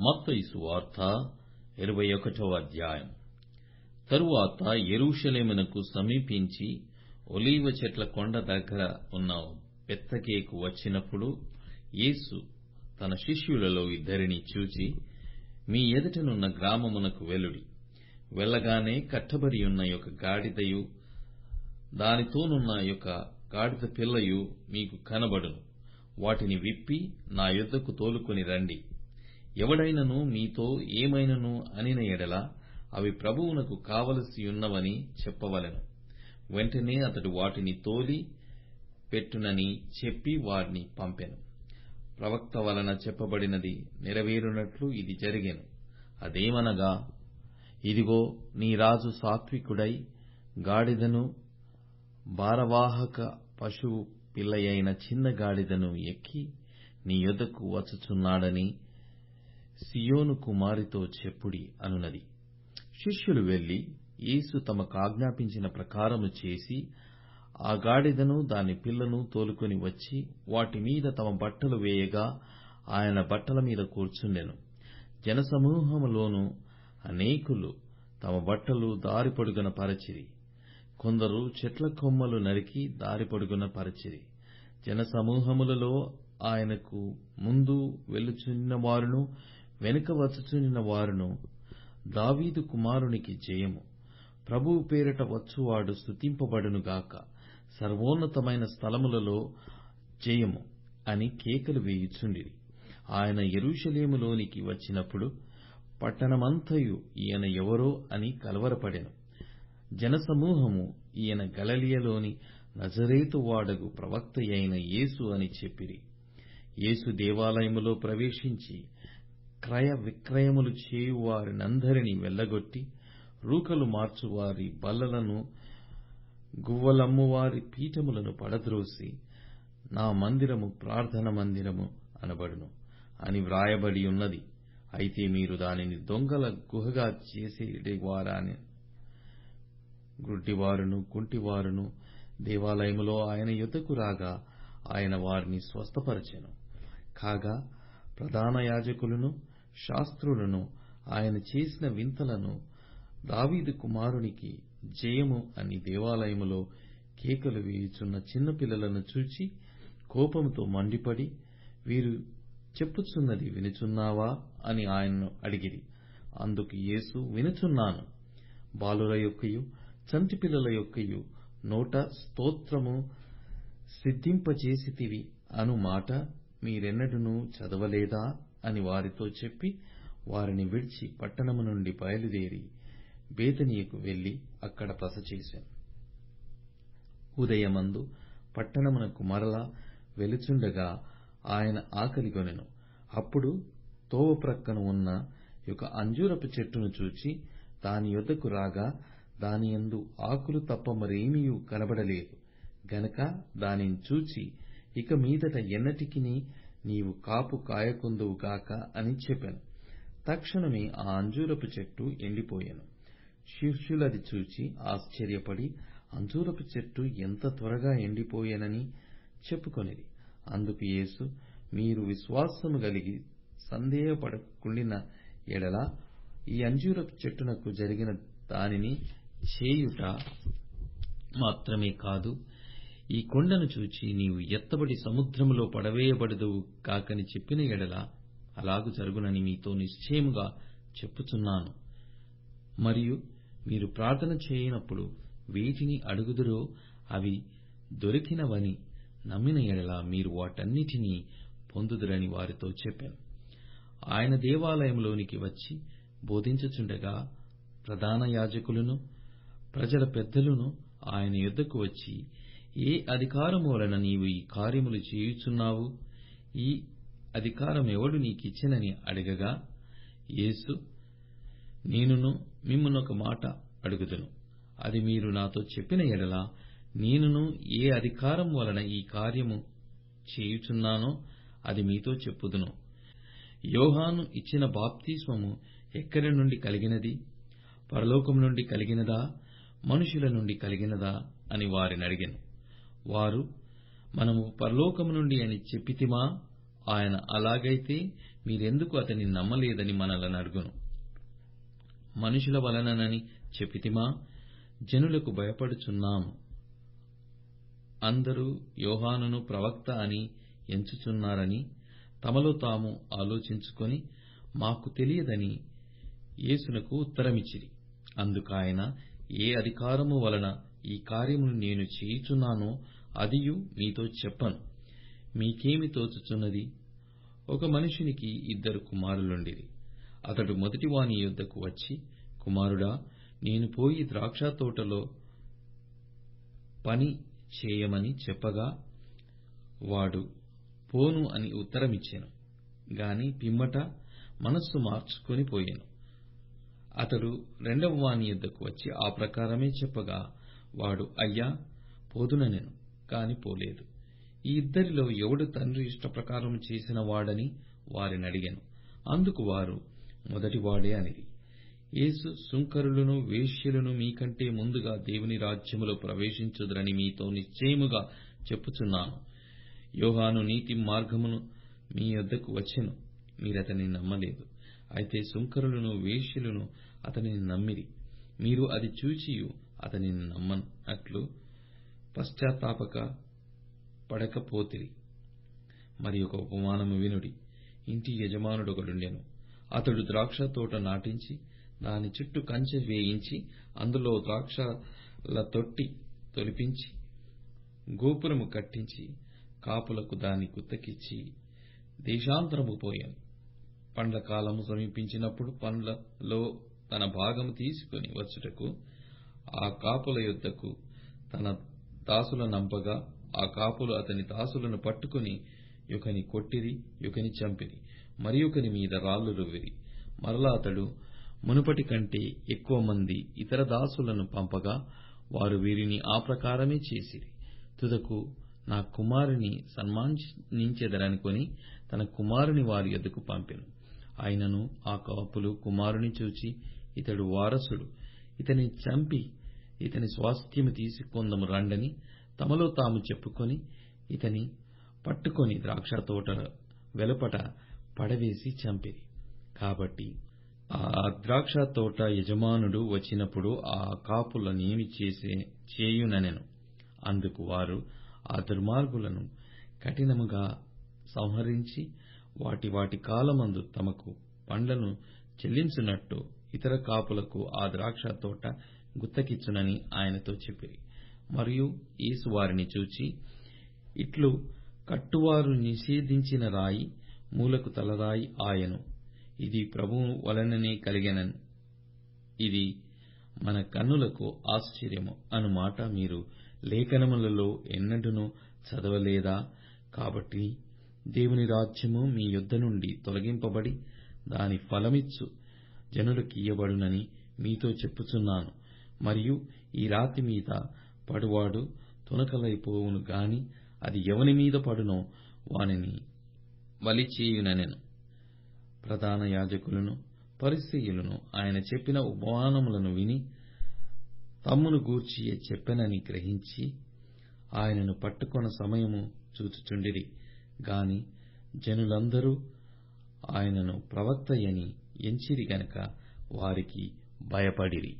మత్తయి సువార్త ఇరవై ఒకటవ అధ్యాయం. తరువాత ఎరుషలేమునకు సమీపించి ఒలీవ చెట్ల కొండ దగ్గర ఉన్న బెత్ఫగేకు వచ్చినప్పుడు యేసు తన శిష్యులలో ఇద్దరిని చూచి మీ ఎదుటనున్న గ్రామమునకు వెలుడి వెళ్ళగానే కట్టబడి ఉన్న ఒక గాడిదయు దానితోనున్న ఒక గాడిద పిల్లయు మీకు కనబడును. వాటిని విప్పి నా యుద్ధకు తోలుకొని రండి. ఎవడైనను మీతో ఏమైనను అనిన ఎడల అవి ప్రభువునకు కావలసియున్నవని చెప్పవలెను. వెంటనే అతడు వాటిని తోలి పెట్టునని చెప్పి వారిని పంపెను. ప్రవక్త వలన చెప్పబడినది నెరవేరునట్లు ఇది జరిగెను. అదేమనగా ఇదిగో నీ రాజు సాత్వికుడై గాడిదను భారవాహక పశువు పిల్లయైన చిన్న గాడిదను ఎక్కి నీ యొద్దకు వచ్చుచున్నాడని సియోను కుమారితో చెప్పుడి అనునది. శిష్యులు వెళ్ళి యేసు తమకాజ్ఞాపించిన ప్రకారము చేసి ఆ గాడిదను దాని పిల్లను తోలుకొని వచ్చి వాటి మీద తమ బట్టలు వేయగా ఆయన బట్టల మీద కూర్చుండెను. జనసమూహములోను అనేకులు తమ బట్టలు దారి పొడుగున పరచిరి. కొందరు చెట్ల కొమ్మలు నరికి దారి పొడుగున పరచిరి. జనసమూహములలో ఆయనకు ముందు వెళ్ళుచున్న వారును వెనుక వచ్చుచున్న వారును దావీదు కుమారునికి జయము. ప్రభువు పేరిట వచ్చువాడు స్తుతింపబడునుగాక సర్వోన్నతమైన స్థలములలో జయము అని కేకలు వేయుచుండిరి. ఆయన ఎరుషలేములోనికి వచ్చినప్పుడు పట్టణమంతయు ఈయన ఎవరో అని కలవరపడెను. జనసమూహము ఈయన గలలియలోని నజరేతు వాడగు ప్రవక్తయైన యేసు అని చెప్పిరి. యేసు దేవాలయములో ప్రవేశించి క్రయ విక్రయములు చేయువారినందరినీ వెళ్ళగొట్టి రూకలు మార్చువారి బల్లలను గువ్వలమ్మువారి పీఠములను పడద్రోసి నా మందిరము ప్రార్థన మందిరము అనబడును. అని వ్రాయబడి ఉన్నది. అయితే మీరు దానిని దొంగల గుహగా చేసేవారాని గుడ్డివారును కుంటివారును దేవాలయములో ఆయన యుద్ధకు రాగా ఆయన వారిని స్వస్థపరచెను. కాగా ప్రధాన యాజకులను శాస్త్రులను ఆయన చేసిన వింతలను దావీదు కుమారునికి జయము అని దేవాలయములో కేకలు వేయుచున్న చిన్నపిల్లలను చూచి కోపంతో మండిపడి వీరు చెప్పుచున్నది వినుచున్నావా? అని ఆయన్ను అడిగిరి. అందుకు యేసు వినుచున్నాను. బాలుల యొక్కయు చంటి పిల్లల యొక్కయు నోట స్తోత్రము సిద్ధింపచేసితివి అను మాట మీరెన్నడూనూ చదవలేదా అని వారితో చెప్పి వారిని విడిచి పట్టణము నుండి బయలుదేరి బేతనీయకు వెళ్ళి అక్కడ బస చేశాను. ఉదయమందు పట్టణమునకు మరల వెలుచుండగా ఆయన ఆకలిగొనెను అప్పుడు తోవ ప్రక్కన ఉన్న ఒక అంజూరపు చెట్టును చూచి దాని యొద్దకు రాగా దానియందు ఆకులు తప్ప మరేమీ కనబడలేదు. గనక దానిని చూచి ఇక మీదట ఎన్నటికిని నీవు కాపు కాయకుందువు గాక అని చెప్పాను. తక్షణమే ఆ అంజూరపు చెట్టు ఎండిపోయాను. శిష్యులది చూచి ఆశ్చర్యపడి అంజూరపు చెట్టు ఎంత త్వరగా ఎండిపోయానని చెప్పుకొనిది అందుకు యేసు మీరు విశ్వాసము కలిగి సందేహపడకుండిన ఎడల ఈ అంజూరపు చెట్టునకు జరిగిన దానిని చేయుట మాత్రమే కాదు ఈ కొండను చూచి నీవు ఎత్తబడి సముద్రములో పడవేయబడదువు కాకని చెప్పిన ఎడల అలాగు జరుగునని మీతో నిశ్చయముగా చెప్పుచున్నాను. మరియు మీరు ప్రార్థన చేయనప్పుడు వేటిని అడుగుదురో అవి దొరికినవని నమ్మిన ఎడల మీరు వాటన్నిటినీ పొందుదురని వారితో చెప్పాను. ఆయన దేవాలయంలోనికి వచ్చి బోధించుచుండగా ప్రధాన యాజకులను ప్రజల పెద్దలను ఆయన యుద్ధకు వచ్చి ఏ అధికారము వలన నీవు ఈ కార్యములు చేయుచున్నావు? ఈ అధికారం ఎవడు నీకిచ్చినని అడగగా యేసు నేనును మిమ్మనొక మాట అడుగుదును. అది మీరు నాతో చెప్పిన ఎడల నేనును ఏ అధికారం వలన ఈ కార్యము చేయుచున్నానో అది మీతో చెప్పుదును. యోహాను ఇచ్చిన బాప్తిస్మము ఎక్కడి నుండి కలిగినది? పరలోకం నుండి కలిగినదా? మనుషుల నుండి కలిగినదా? అని వారిని అడిగాను. వారు మనము పరలోకము నుండి అని చెప్పితిమా? ఆయన అలాగైతే మీరెందుకు అతని నమ్మలేదని మనలనడుగును మనుషుల వలననని చెప్పితిమా? జనులకు భయపడుచున్నాము అందరూ యోహానును ప్రవక్త అని ఎంచుచున్నారని తమలో తాము ఆలోచించుకొని మాకు తెలియదని యేసునకు ఉత్తరమిచ్చిరి. అందుకాయన ఏ అధికారము వలన ఈ కార్యమును నేను చేయుచున్నానో అదియు మీతో చెప్పను. మీకేమి తోచుచున్నది? ఒక మనుషునికి ఇద్దరు కుమారులుండిరి. అతడు మొదటివాని యొద్దకు వచ్చి కుమారుడా నేను పోయి ద్రాక్షతోటలో పని చేయమని చెప్పగా వాడు పోను అని ఉత్తరమిచ్చెను. గాని పిమ్మట మనస్సు మార్చుకొని పోయెను. అతడు రెండవ వాని యొద్దకు వచ్చి ఆ ప్రకారమే చెప్పగా వాడు అయ్యా పోదుననెను కాని పోలేదు. ఈ ఇద్దరిలో ఎవడు తండ్రి ఇష్టప్రకారం చేసిన వాడని వారినడిగెను అందుకు వారు మొదటివాడే అనిరి. యేసు సుంకరులను వేశ్యలను మీకంటే ముందుగా దేవుని రాజ్యములో ప్రవేశించుదరని మీతో నిశ్చయముగా చెప్పుచున్నాను. యోహాను నీతి మార్గమును మీ యొద్దకు వచ్చెను మీరతని నమ్మలేదు. అయితే సుంకరులను వేశ్యలను అతనిని నమ్మిరి. మీరు అది చూచియు అతనిని నమ్మనట్లు పశ్చాత్తాపక పడకపోతిరి. మరి ఒక ఉపమానము వినుడి. ఇంటి యజమానుడొకడుండెను. అతడు ద్రాక్ష తోట నాటించి దాని చుట్టూ కంచె వేయించి అందులో ద్రాక్షల తొట్టి తొలిపించి గోపురము కట్టించి కాపులకు దాని గుత్తకిచ్చి దేశాంతరము పోయాను. పండ్ల కాలము సమీపించినప్పుడు పండ్లలో తన భాగము తీసుకొని వచ్చుటకు ఆ కాపుల యొద్దకు తన దాసుల నంపగా ఆ కాపులు అతని దాసులను పట్టుకుని యుకని కొట్టిరి యుకని చంపిరి మరి ఒకని మీద రాళ్ళు రువ్విరి. మరలా అతడు మునుపటి కంటే ఎక్కువ మంది ఇతర దాసులను పంపగా వారు వీరిని ఆ ప్రకారమే చేసిరి. తుదకు నా కుమారుని సన్మానించెదరనుకొని తన కుమారుని వారి యొద్దకు పంపెను. ఆయనను ఆ కాపులు కుమారుని చూచి ఇతడు వారసుడు. ఇతని చంపి ఇతని స్వాస్థ్యము తీసుకొందము రండని తమలో తాము చెప్పుకొని ఇతని పట్టుకొని ద్రాక్షతోట వెలుపట పడవేసి చంపిరి. కాబట్టి ఆ ద్రాక్ష తోట యజమానుడు వచ్చినప్పుడు ఆ కాపులనేమి చేసే చేయుననెను. అందుకు వారు ఆ దుర్మార్గులను కఠినముగా సంహరించి వాటి వాటి కాలమందు తమకు పండ్లను చెల్లించినట్టు ఇతర కాపులకు ఆ ద్రాక్ష తోట గుత్తకిచ్చునని ఆయనతో చెప్పిరి మరియు యేసు వారిని చూచి ఇట్లు కట్టువారు నిషేధించిన రాయి మూలకు తలరాయి ఆయను. ఇది ప్రభువు వలననే కలిగెనన్. ఇది మన కన్నులకు ఆశ్చర్యము. అను మాట మీరు లేఖనములలో ఎన్నడూనూ చదవలేదా? కాబట్టి దేవుని రాజ్యము మీ యొద్ద నుండి తొలగింపబడి దాని ఫలమిచ్చు జనులకియ్యబడునని మీతో చెప్పుచున్నాను. మరియు ఈ రాతి మీద పడువాడు తునకలైపోవును గాని అది ఎవని మీద పడునో వానిని బలిచేయుననెను. ప్రధాన యాజకులను పరిసయ్యులను ఆయన చెప్పిన ఉపమానములను విని తమ్మును గూర్చియే చెప్పెనని గ్రహించి ఆయనను పట్టుకొన సమయము చూచుచుండిరి. గాని జనులందరూ ఆయనను ప్రవక్తయని ఎంచిరి గనక వారికి భయపడిరి.